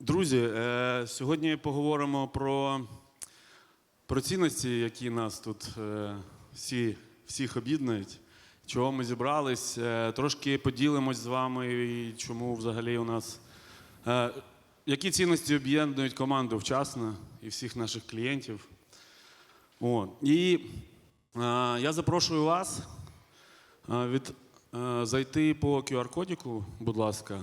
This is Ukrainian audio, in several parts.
Друзі, е, сьогодні поговоримо про, про цінності, які нас тут е, всі, всіх об'єднують. Чого ми зібрались? Е, трошки поділимось з вами, і чому взагалі у нас. Які цінності об'єднують команду вчасно і всіх наших клієнтів? О, і я запрошую вас від, зайти по QR-кодіку, будь ласка.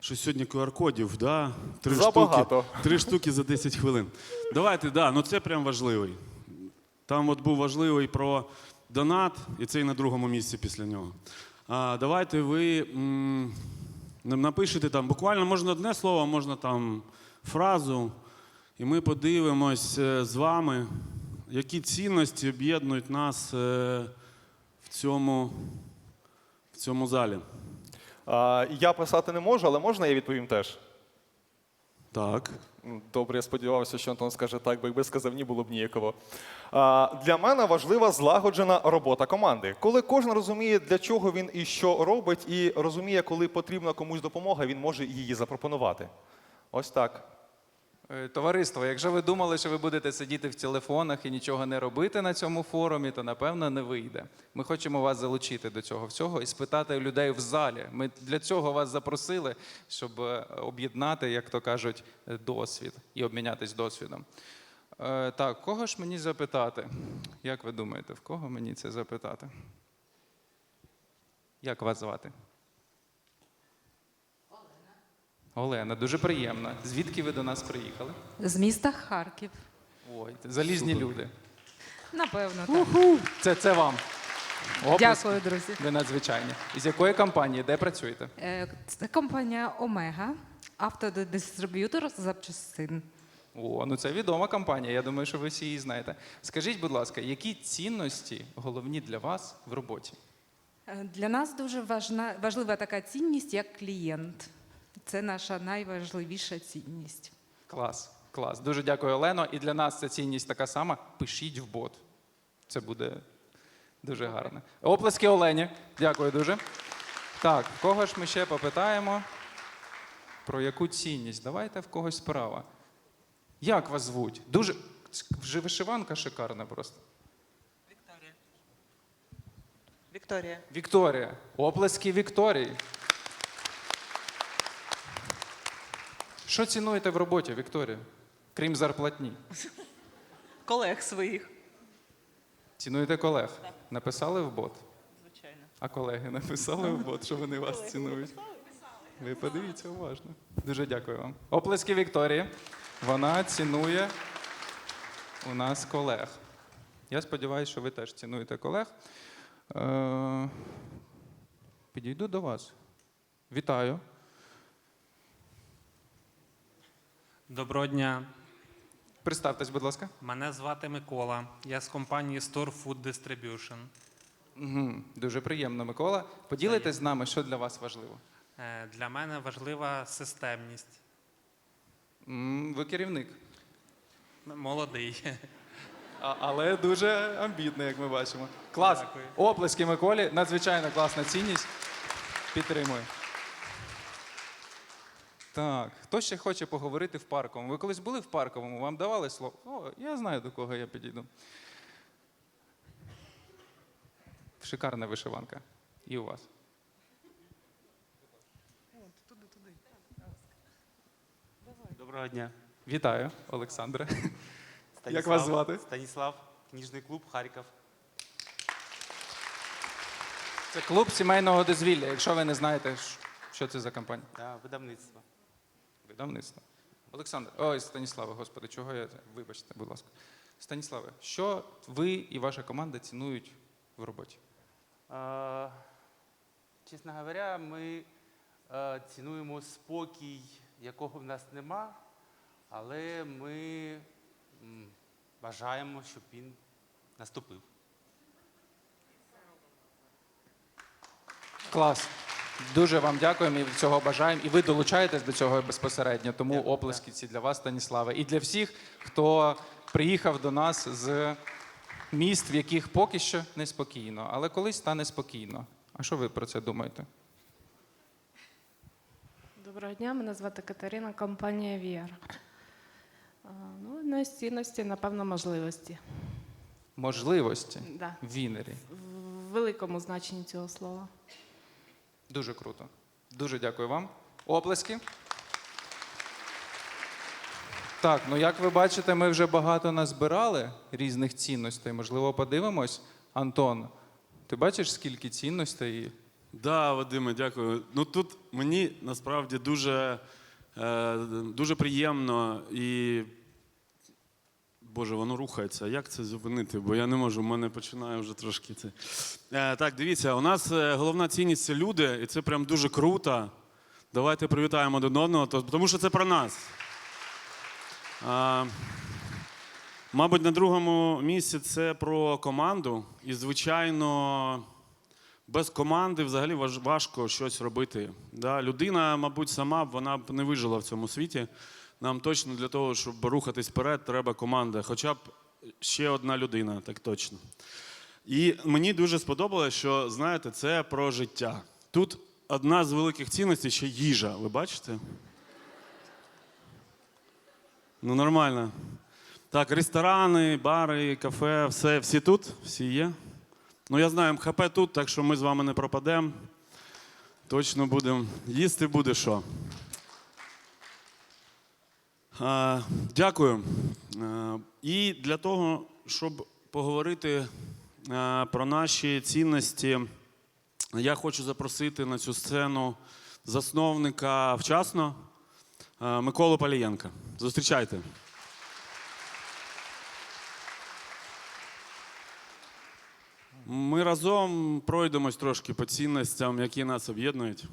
Що сьогодні QR-кодів, да? Три Забагато. штуки, три штуки за 10 хвилин. Давайте, да, ну це прям важливий. Там от був важливий про донат, і цей на другому місці після нього. А, давайте ви м, напишете там, буквально можна одне слово, можна там фразу, і ми подивимось е, з вами, які цінності об'єднують нас е, в цьому, в цьому залі. Я писати не можу, але можна я відповім теж? Так. Добре, я сподівався, що Антон скаже так, бо якби сказав ні, було б ніяково. Для мене важлива злагоджена робота команди. Коли кожен розуміє, для чого він і що робить, і розуміє, коли потрібна комусь допомога, він може її запропонувати. Ось так. Е, Товариство, якщо ви думали, що ви будете сидіти в телефонах і нічого не робити на цьому форумі, то напевно не вийде. Ми хочемо вас залучити до цього всього і спитати людей в залі. Ми для цього вас запросили, щоб е, об'єднати, як то кажуть, досвід і обмінятись досвідом. Е, Так, кого ж мені запитати? Як ви думаєте, в кого мені це запитати? Як вас звати? Олена, дуже приємно. Звідки ви до нас приїхали? З міста Харків. Ой, залізні люди. Напевно, так. Це, це вам. Оплески. Дякую, друзі. Ви надзвичайні. Із якої компанії, де працюєте? Е, Це компанія Омега, автодистриб'ютор запчастин. О, ну це відома компанія. Я думаю, що ви всі її знаєте. Скажіть, будь ласка, які цінності головні для вас в роботі? Е, Для нас дуже важна, важлива така цінність, як клієнт. Це наша найважливіша цінність. Клас, клас. Дуже дякую, Олено. І для нас ця цінність така сама. Пишіть в бот. Це буде дуже гарно. Оплески Олені. Дякую дуже. Так, в кого ж ми ще попитаємо? Про яку цінність? Давайте в когось справа. Як вас звуть? Дуже вже вишиванка шикарна просто. Вікторія. Вікторія. Вікторія. Оплески Вікторії. Що цінуєте в роботі, Вікторія? Крім зарплатні? Колег своїх, Цінуєте колег? Написали в бот? звичайно. А колеги написали в бот, що вони вас цінують. Ви подивіться уважно. Дуже дякую вам. Оплески Вікторії. Вона цінує у нас колег. Я сподіваюся, що ви теж цінуєте колег. Е, Підійду до вас. Вітаю. Доброго дня. Представтесь, будь ласка. Мене звати Микола. Я з компанії Store Food Distribution. Угу. Дуже приємно, Микола. Поділитесь з нами, що для вас важливо. Е, Для мене важлива системність. М, Ви керівник. Молодий. А, але дуже амбітний, як ми бачимо. Клас. Дякую. Оплески Миколі. Надзвичайно класна цінність. Підтримую. Так, хто ще хоче поговорити в парковому? Ви колись були в парковому? Вам давали слово? О, я знаю, до кого я підійду. Шикарна вишиванка. І у вас. Доброго дня. Вітаю, Олександре. Станіслав, Як вас звати? Станіслав, книжний клуб Харків. Це клуб сімейного дозвілля. Якщо ви не знаєте, що це за компанія. Да, видавництво. Видавництво. Олександр, ой, Станіславе, господи, чого я. Вибачте, будь ласка. Станіславе, що ви і ваша команда цінують в роботі? Е, чесно говоря, ми е, цінуємо спокій, якого в нас нема, але ми м, бажаємо, щоб він наступив. Клас. Дуже вам дякуємо і цього бажаємо. І ви долучаєтесь до цього безпосередньо. Тому оплески ці для вас, Станіславе. І для всіх, хто приїхав до нас з міст, в яких поки що неспокійно, але колись стане спокійно. А що ви про це думаєте? Доброго дня, мене звати Катерина, компанія VR. А, Ну, одна з цінностей, напевно, можливості. Можливості Да. в Вінері. В великому значенні цього слова. Дуже круто. Дуже дякую вам. Оплески. Так, ну як ви бачите, ми вже багато назбирали різних цінностей. Можливо, подивимось. Антон, ти бачиш, скільки цінностей? Да, Вадиме, дякую. Ну тут мені насправді дуже, е, дуже приємно і. Боже, воно рухається. Як це зупинити? Бо я не можу, в мене починає вже трошки це. Е, так, дивіться, у нас е, головна цінність це люди, і це прям дуже круто. Давайте привітаємо один одного, тому що це про нас. А, мабуть, на другому місці це про команду. І, звичайно, без команди взагалі важко щось робити. Да? Людина, мабуть, сама б вона б не вижила в цьому світі. Нам точно для того, щоб рухатись вперед, треба команда. Хоча б ще одна людина, так точно. І мені дуже сподобалось, що знаєте, це про життя. Тут одна з великих цінностей ще їжа. Ви бачите? Ну, нормально. Так, ресторани, бари, кафе, все, всі тут? Всі є? Ну, я знаю, МХП тут, так що ми з вами не пропадемо. Точно будемо. Їсти буде що. Дякую. І для того, щоб поговорити про наші цінності, я хочу запросити на цю сцену засновника вчасно Миколу Палієнка. Зустрічайте. Ми разом пройдемось трошки по цінностям, які нас об'єднують.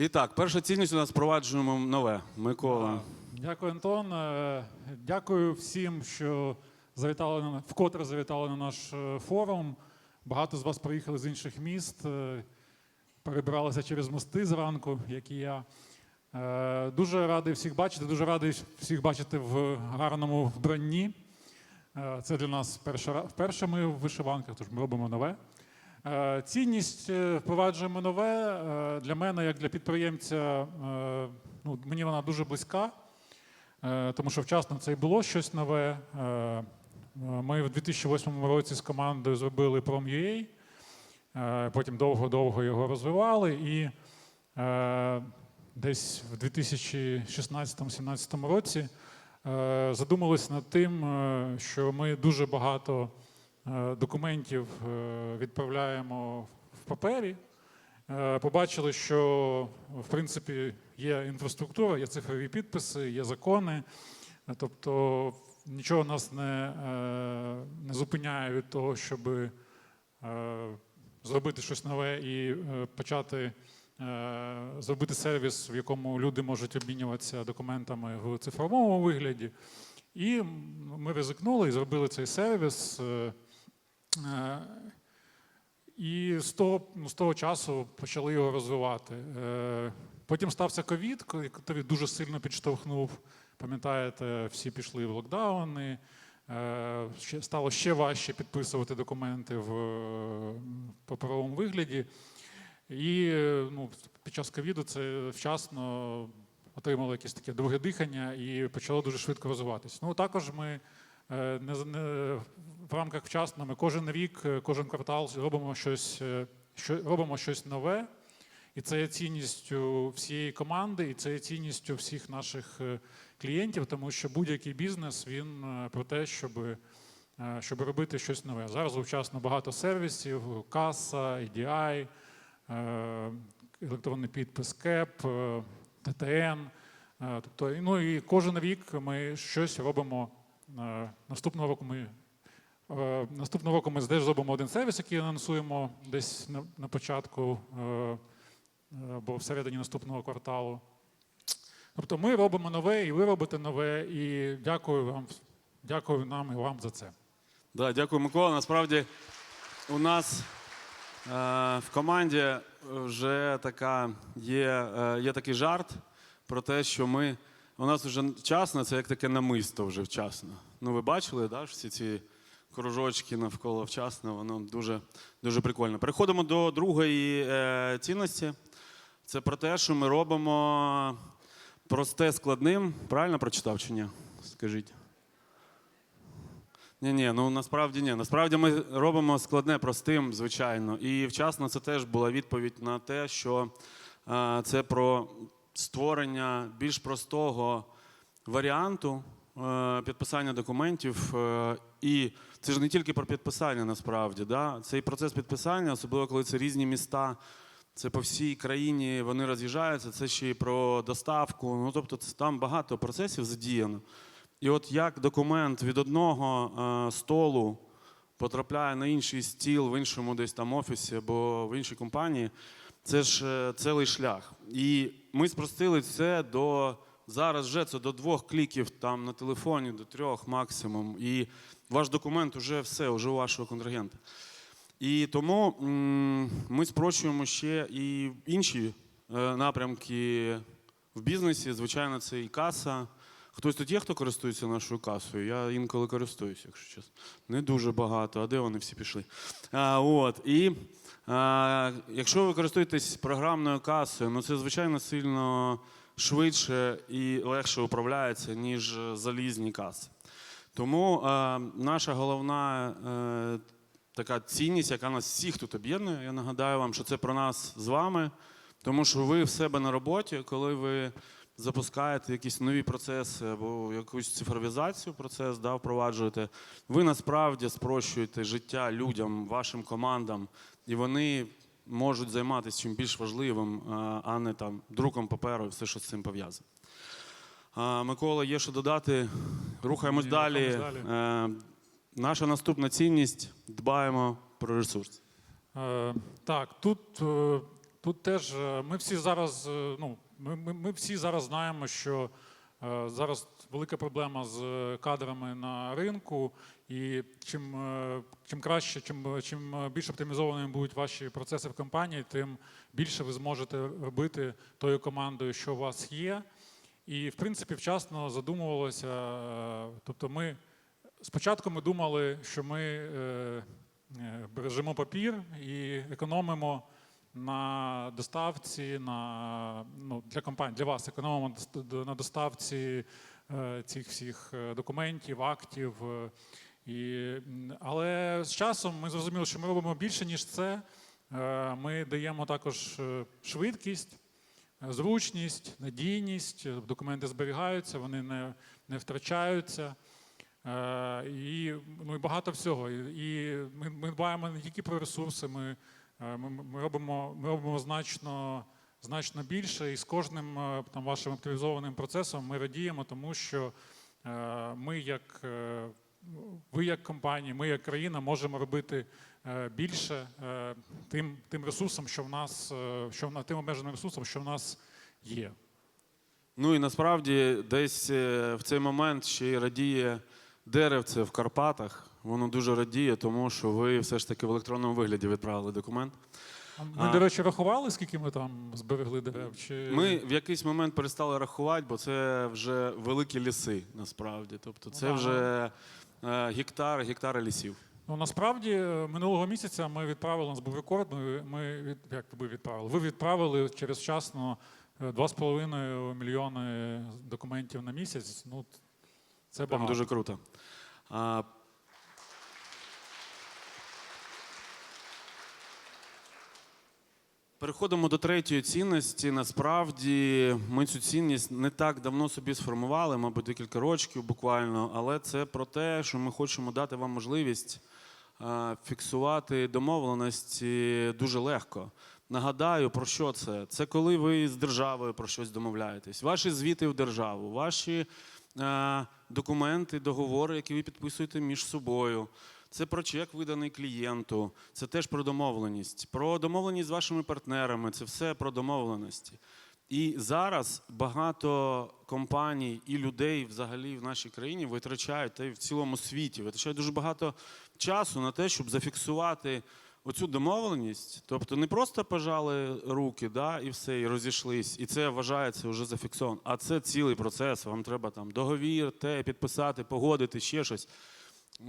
І так, перша цінність у нас впроваджуємо нове. Микола. Дякую, Антон. Е, Дякую всім, що завітали на вкотре завітали на наш е, форум. Багато з вас приїхали з інших міст, е, перебиралися через мости зранку, як і я. Дуже радий всіх бачити, дуже радий всіх бачити в гарному вбранні. Це для нас перша, вперше ми в вишиванках, тож ми робимо нове. Е, Цінність е, впроваджуємо нове. Е, Для мене, як для підприємця, ну, мені вона дуже близька, тому що вчасно це і було щось нове. Ми в 2008 році з командою зробили Prom.ua, потім довго-довго його розвивали. І десь в 2016-2017 році задумались над тим, що ми дуже багато документів е, відправляємо в папері. Е, Побачили, що в принципі є інфраструктура, є цифрові підписи, є закони. Е, Тобто нічого нас не, е, не зупиняє від того, щоб е, зробити щось нове і е, почати е, зробити сервіс, в якому люди можуть обмінюватися документами в цифровому вигляді. І ми ризикнули і зробили цей сервіс. Е, І з того, ну, з того часу почали його розвивати. Е, Потім стався ковід, який дуже сильно підштовхнув. Пам'ятаєте, всі пішли в локдауни. Е, Стало ще важче підписувати документи в паперовому вигляді. І ну, під час ковіду це вчасно отримало якесь таке друге дихання і почало дуже швидко розвиватися. Ну, також ми в рамках вчасно ми кожен рік, е, кожен квартал робимо щось, е, що, робимо щось нове. І це є цінністю всієї команди, і це є цінністю всіх наших е, клієнтів, тому що будь-який бізнес він е, про те, щоб, е, щоб робити щось нове. Зараз вчасно багато сервісів, каса, EDI, е, електронний підпис КЕП, е, ТТН. Е, Тобто, ну і кожен рік ми щось робимо. Наступного року ми е, наступного року ми теж зробимо один сервіс, який анонсуємо десь на, на початку е, е, або всередині наступного кварталу. Тобто ми робимо нове, і ви робите нове, і дякую вам, дякую нам і вам за це. Да, дякую, Микола. Насправді у нас е, в команді вже така є, е, є такий жарт про те, що ми. У нас вже вчасно, це як таке намисто вже вчасно. Ну, ви бачили, да, всі ці кружочки навколо вчасно, воно дуже, дуже прикольно. Переходимо до другої е, цінності. Це про те, що ми робимо просте складним. Правильно прочитав чи ні? Скажіть. Ні, ні, ну насправді ні. Насправді ми робимо складне простим, звичайно. І вчасно це теж була відповідь на те, що е, це про створення більш простого варіанту е, підписання документів. Е, і це ж не тільки про підписання, насправді. Да? Цей процес підписання, особливо коли це різні міста. Це по всій країні вони роз'їжджаються, це ще й про доставку. Ну тобто, це там багато процесів задіяно. І от як документ від одного е, столу потрапляє на інший стіл в іншому десь там офісі або в іншій компанії, це ж е, цілий шлях. І ми спростили це до зараз вже це до двох кліків там на телефоні, до трьох максимум. І ваш документ вже все, вже у вашого контрагента. І тому ми спрощуємо ще і інші е, напрямки в бізнесі. Звичайно, це і каса. Хтось тут є, хто користується нашою касою? Я інколи користуюся, якщо чесно. Не дуже багато, а де вони всі пішли? А, от, і якщо ви користуєтесь програмною касою, ну це звичайно сильно швидше і легше управляється, ніж залізні каси. Тому е, наша головна е, така цінність, яка нас всіх тут об'єднує, я нагадаю вам, що це про нас з вами, тому що ви в себе на роботі, коли ви запускаєте якісь нові процеси або якусь цифровізацію процес да, впроваджуєте, ви насправді спрощуєте життя людям, вашим командам, і вони можуть займатися чим більш важливим, а- а не там друком паперу і все, що з цим пов'язано. Микола, є що додати. Рухаємось далі. рухаємось Е, наша наступна цінність дбаємо про ресурс. Е, Так, тут, е, тут теж е, ми всі зараз, е, ну, ми, ми, ми всі зараз знаємо, що е, зараз велика проблема з е, кадрами на ринку, і чим, е, чим краще, чим, чим більш оптимізованими будуть ваші процеси в компанії, тим більше ви зможете робити тою командою, що у вас є. І, в принципі, вчасно задумувалося. е, Тобто, ми спочатку ми думали, що ми е, бережемо папір і економимо на доставці, на, ну, для компанії, для вас економимо на доставці цих всіх документів, актів. І, але з часом ми зрозуміли, що ми робимо більше, ніж це. Е, Ми даємо також е, швидкість, зручність, надійність, документи зберігаються, вони не, не втрачаються. Е, І, ну, багато всього. І, ми, ми дбаємо не тільки про ресурси, ми, ми, робимо, ми робимо значно, значно більше, і з кожним там, вашим оптимізованим процесом ми радіємо, тому що ми, як, ви як компанія, ми як країна можемо робити е, більше е, тим, тим ресурсом, що в нас, е, що в на- тим обмеженим ресурсом, що в нас є. Ну і насправді десь в цей момент ще й радіє деревце в Карпатах. Воно дуже радіє, тому що ви все ж таки в електронному вигляді відправили документ. Ми, А. до речі, рахували, скільки ми там зберегли дерев? Чи... Ми в якийсь момент перестали рахувати, бо це вже великі ліси, насправді. Тобто це Ну, вже е, гектар, гектари лісів. Ну насправді е, минулого місяця ми відправили, у нас був рекорд. Ми, ми від, як ви відправили? Ви відправили через вчасно е, 2,5 мільйони документів на місяць. Ну, це Прям багато. дуже круто. Переходимо до третьої цінності. Насправді ми цю цінність не так давно собі сформували, мабуть, декілька років буквально, але це про те, що ми хочемо дати вам можливість е, фіксувати домовленості дуже легко. Нагадаю, про що це? Це коли ви з державою про щось домовляєтесь, ваші звіти в державу, ваші е, документи, договори, які ви підписуєте між собою. Це про чек, виданий клієнту, це теж про домовленість, про домовленість з вашими партнерами, це все про домовленості. І зараз багато компаній і людей взагалі в нашій країні витрачають та й в цілому світі, витрачають дуже багато часу на те, щоб зафіксувати оцю домовленість. Тобто не просто пожали руки, да, і все, і розійшлись, і це вважається вже зафіксовано. А це цілий процес. Вам треба там договір, те підписати, погодити, ще щось.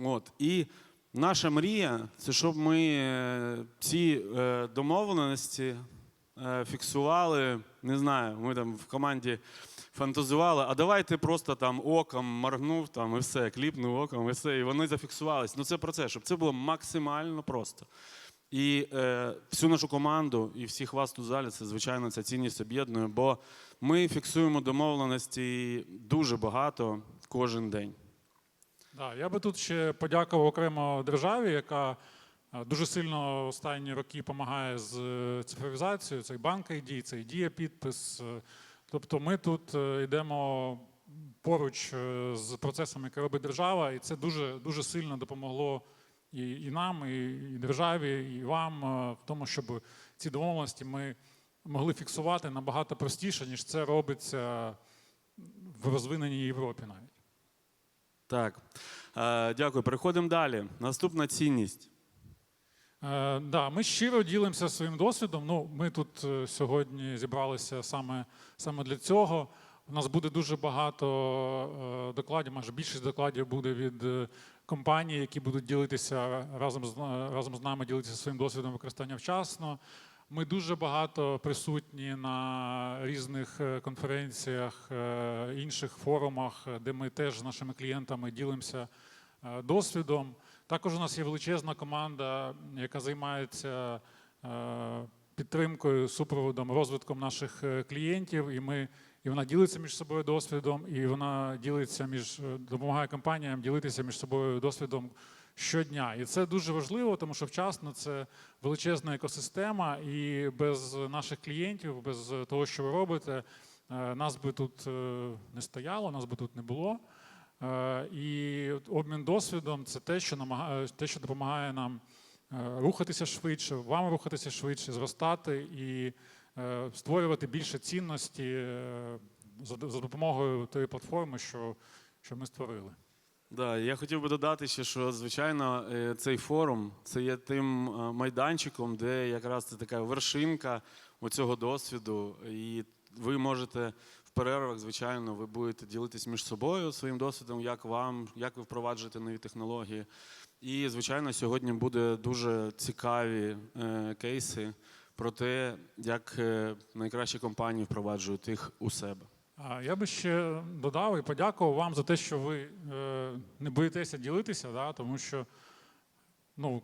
От. І наша мрія це щоб ми е, ці е, домовленості е, фіксували, не знаю, ми там в команді фантазували, а давайте просто там оком моргнув там і все, кліпнув оком, і все, і вони зафіксувались. Ну це про це, щоб це було максимально просто. І е, всю нашу команду і всіх вас тут в залі, це звичайно ця цінність об'єднує, бо ми фіксуємо домовленості дуже багато кожен день. Да, я би тут ще подякував окремо державі, яка е, дуже сильно останні роки допомагає з е, цифровізацією. Це банк ID, це і дія підпис. Е, Тобто ми тут йдемо поруч з процесами, які робить держава, і це дуже, дуже сильно допомогло і, і нам, і, і державі, і вам в тому, щоб ці домовленості ми могли фіксувати набагато простіше, ніж це робиться в розвиненій Європі навіть. Так, е, дякую. Переходимо далі. Наступна цінність. Е, да, ми щиро ділимося своїм досвідом. Ну, ми тут е, сьогодні зібралися саме, саме для цього. У нас буде дуже багато е, докладів, майже більшість докладів буде від е, компаній, які будуть ділитися разом з, разом з нами, ділитися своїм досвідом використання вчасно. Ми дуже багато присутні на різних е, конференціях, е, інших форумах, е, де ми теж з нашими клієнтами ділимося досвідом. Також у нас є величезна команда, яка займається підтримкою, супроводом, розвитком наших клієнтів, і ми і вона ділиться між собою досвідом, і вона ділиться між допомагає компаніям ділитися між собою досвідом щодня. І це дуже важливо, тому що вчасно це величезна екосистема, і без наших клієнтів, без того, що ви робите, е, нас би тут е, не стояло, нас би тут не було. Е, І обмін досвідом це те, що намагає, те, що допомагає нам рухатися швидше, вам рухатися швидше, зростати і створювати більше цінності за допомогою тої платформи, що, що ми створили. Да, я хотів би додати ще, що звичайно е, цей форум це є тим е, майданчиком, де якраз це така вершинка оцього досвіду. І ви можете в перервах, звичайно, ви будете ділитись між собою своїм досвідом, як вам, як ви впроваджуєте нові технології. І, звичайно, сьогодні буде дуже цікаві е, кейси про те, як найкращі компанії впроваджують їх у себе. Я би ще додав і подякував вам за те, що ви е, не боїтеся ділитися, да, тому що ну,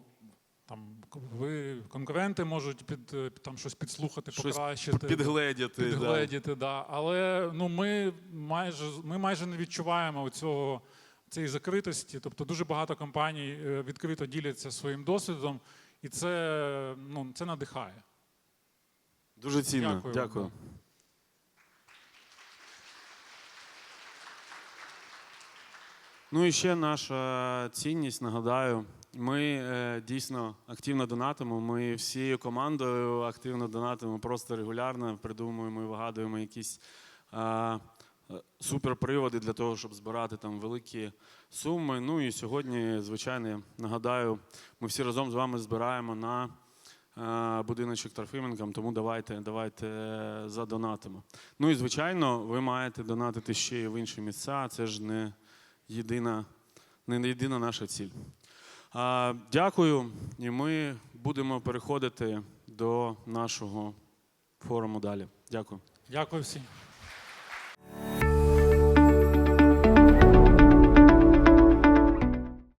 там, ви конкуренти можуть під, е, там, щось підслухати, Щось покращити. Підгледіти. підгледіти, да. але ну, ми, майже, ми майже не відчуваємо цього, цієї закритості. Тобто дуже багато компаній е, відкрито діляться своїм досвідом, і це, ну, це надихає. Дуже цінно. Дякую Дякую. Ну і ще наша цінність, нагадаю. Ми е, дійсно активно донатимо. Ми всією командою активно донатимо, просто регулярно придумуємо і вигадуємо якісь суперприводи для того, щоб збирати там великі суми. Ну і сьогодні, звичайно, нагадаю, ми всі разом з вами збираємо на будиночок Трофименкам, тому давайте, давайте е, задонатимо. Ну і звичайно, ви маєте донатити ще й в інші місця. Це ж не єдина, не єдина наша ціль. А, Дякую, і ми будемо переходити до нашого форуму далі. Дякую. Дякую всім.